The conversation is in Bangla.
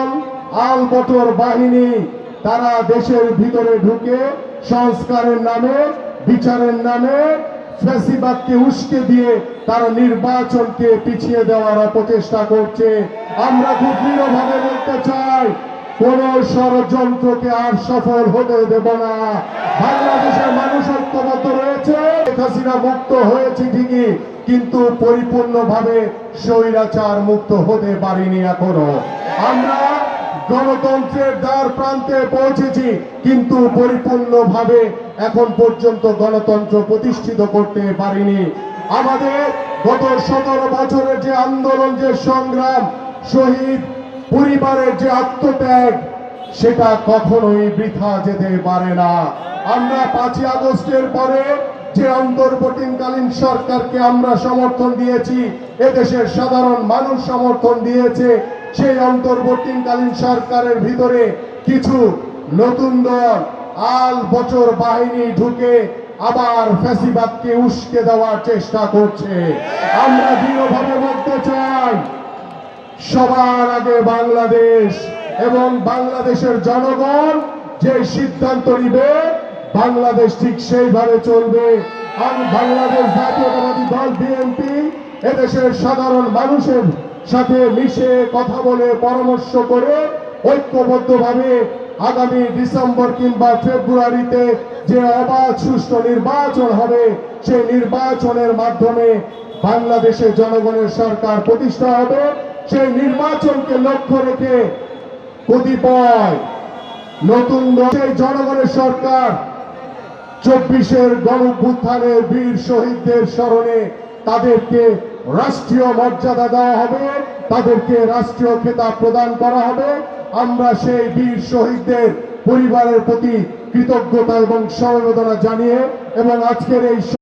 দল আল বটর বাহিনী তারা দেশের ভিতরে ঢুকে সংস্কারের নামে, বিচারের নামে ফ্যাসিবাদকে উস্কে দিয়ে তারা নির্বাচনকে পিছিয়ে দেওয়ার অপচেষ্টা করছে। আমরা খুব দৃঢ়ভাবে বলতে চাই, কোন ষড়যন্ত্রকে আর সফল হতে দেব না। বাংলাদেশের মানুষ ঐক্যবদ্ধ রয়েছে হাসিনা মুক্ত হয়েছে ঠিকই, কিন্তু পরিপূর্ণভাবে স্বৈরাচার মুক্ত হতে পারিনি এখনও। আমরা গণতন্ত্রের দ্বার প্রান্তে পৌঁছেছি, কিন্তু পরিপূর্ণভাবে এখন পর্যন্ত গণতন্ত্র প্রতিষ্ঠিত করতে পারিনি। আমাদের গত সতেরো বছরের যে আন্দোলন, যে সংগ্রাম, শহীদ পরিবারের যে আত্মত্যাগ, সেটা কখনোই বৃথা যেতে পারে না। আমরা পাঁচই আগস্টের পরে যে অন্তর্বর্তীকালীন সরকারকে আমরা সমর্থন দিয়েছি, এদেশের সাধারণ মানুষ সমর্থন দিয়েছে সেই অন্তর্বর্তীকালীন সরকারের ভিতরে কিছু নতুন দল আল বছর বাহিনী ঢুকে আবার ফ্যাসিবাদকে উস্কে দেওয়ার চেষ্টা করছে। আমরা দৃঢ়ভাবে বলতে চাই, সবার আগে বাংলাদেশ এবং বাংলাদেশের জনগণ যে সিদ্ধান্ত নিবে, বাংলাদেশ ঠিক সেইভাবে চলবে। আর বাংলাদেশ জাতীয়তাবাদী দল, বিএনপি, এদেশের সাধারণ মানুষের সাথে মিশে কথা বলে, পরামর্শ করে ঐক্যবদ্ধভাবে আগামী ডিসেম্বর কিংবা ফেব্রুয়ারিতে যে অবাধ সুষ্ঠু নির্বাচন হবে সেই নির্বাচনের মাধ্যমে বাংলাদেশে জনগণের সরকার প্রতিষ্ঠা হবে। সেই নির্বাচনকে লক্ষ্য রেখে কতিপয় নতুন সেই জনগণের সরকার চব্বিশের গণভ্যুত্থানের বীর শহীদদের স্মরণে তাদেরকে রাষ্ট্রীয় মর্যাদা দেওয়া হবে, তাদেরকে রাষ্ট্রীয় খেতাব প্রদান করা হবে। আমরা সেই বীর শহীদদের পরিবারের প্রতি কৃতজ্ঞতা এবং সমবেদনা জানিয়ে এবং আজকের এই